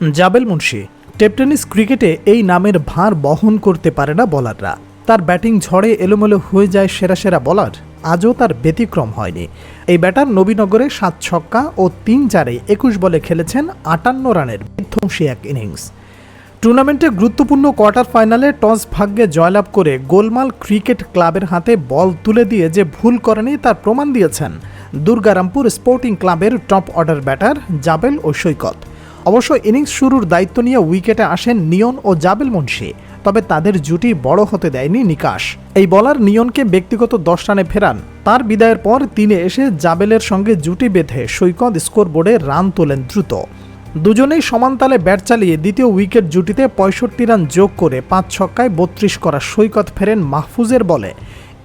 জাবেল Munshi tape tennis ক্রিকেটে এই নামের ভার বহন করতে পারে না বলাররা। তার ব্যাটিং ঝড়ে এলোমেলো হয়ে যায় সেরা সেরা বলার, আজও তার ব্যতিক্রম হয়নি। এই ব্যাটার নবীনগরে সাত ছক্কা ও তিন চারে একুশ বলে খেলেছেন আটান্ন রানের বিধ্বংসী এক ইনিংস। টুর্নামেন্টে গুরুত্বপূর্ণ কোয়ার্টার ফাইনালে টস ভাগ্যে জয়লাভ করে গোলমাল ক্রিকেট ক্লাবের হাতে বল তুলে দিয়ে যে ভুল করেনি তার প্রমাণ দিয়েছেন দুর্গারামপুর স্পোর্টিং ক্লাবের টপ অর্ডার ব্যাটার জাবেল ও সৈকত। অবশ্য ইনিংস শুরুর দায়িত্ব নিয়ে উইকেটে আসেন নিয়ন ও জাবেল মুন্সি, তবে তাদের জুটি বড় হতে দেয়নি নিকাশ। এই বলার নিয়নকে ব্যক্তিগত দশ রানে ফেরান। তার বিদায়ের পর তিনে এসে জাবেলের সঙ্গে জুটি বেঁধে সৈকত স্কোরবোর্ডে রান তোলেন দ্রুত। দুজনেই সমানতালে ব্যাট চালিয়ে দ্বিতীয় উইকেট জুটিতে পঁয়ষট্টি রান যোগ করে পাঁচ ছক্কায় বত্রিশ করা সৈকত ফেরেন মাহফুজের বলে।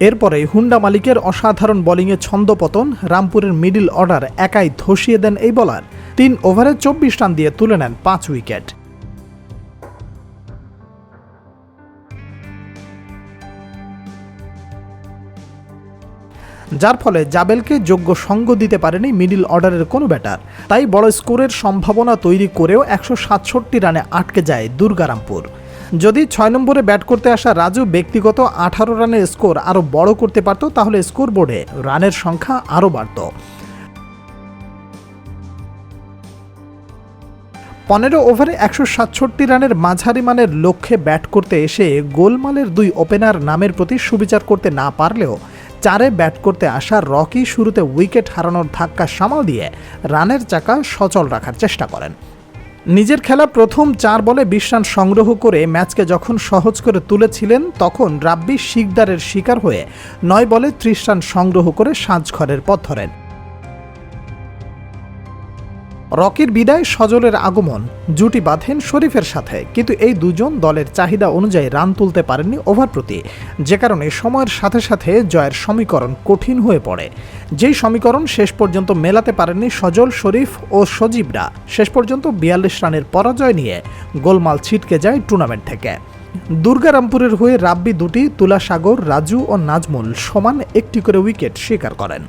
এরপরে হুন্ডা মালিকের অসাধারণ বোলিংয়ে ছন্দপতন রামপুরের মিডিল অর্ডার একাই ধসিয়ে দেন এই বলার। তিন ওভারে চব্বিশ রান দিয়ে তুলে নেন পাঁচ উইকেট। যার ফলে জাবেলকে যোগ্য সঙ্গ দিতে পারেনি মিডিল অর্ডারের কোনো ব্যাটার। তাই বড় স্কোরের সম্ভাবনা তৈরি করেও একশো সাতষট্টি রানে আটকে যায় দুর্গারামপুর যদি ছয় নম্বরে ব্যাট করতে আসা রাজু ব্যক্তিগত আঠারো রানের স্কোর আরও বড় করতে পারত, তাহলে স্কোর বোর্ডে রানের সংখ্যা আরও বাড়ত। পনেরো ওভারে একশো সাতষট্টি রানের মাঝারি মানের লক্ষ্যে ব্যাট করতে এসে গোলমালের দুই ওপেনার নামের প্রতি সুবিচার করতে না পারলেও চারে ব্যাট করতে আসা রকি শুরুতে উইকেট হারানোর ধাক্কা সামাল দিয়ে রানের চাকা সচল রাখার চেষ্টা করেন। নিজের খেলা প্রথম চার বলে বিশ রান সংগ্রহ করে ম্যাচকে যখন সহজ করে তুলেছিলেন, তখন রাব্বি শিকদারের শিকার হয়ে নয় বলে ত্রিশ রান সংগ্রহ করে সাজঘরের পথ ধরেন। রকির বিদায় সজলের আগমন, জুটি বাঁধেন শরীফের সাথে, কিন্তু এই দুজন দলের চাহিদা অনুযায়ী রান তুলতে পারেননি ওভার প্রতি যে কারণে সময়ের সাথে সাথে জয়ের সমীকরণ কঠিন হয়ে পড়ে। যেই সমীকরণ শেষ পর্যন্ত মেলাতে পারেননি সজল, শরীফ ও সজীবরা, শেষ পর্যন্ত বিয়াল্লিশ রানের পরাজয় নিয়ে গোলমাল ছিটকে যায় টুর্নামেন্ট থেকে। দুর্গারামপুরের হয়ে রাব্বি দুটি, তুলাসাগর, রাজু ও নাজমুল সমান একটি করে উইকেট স্বীকার করেন।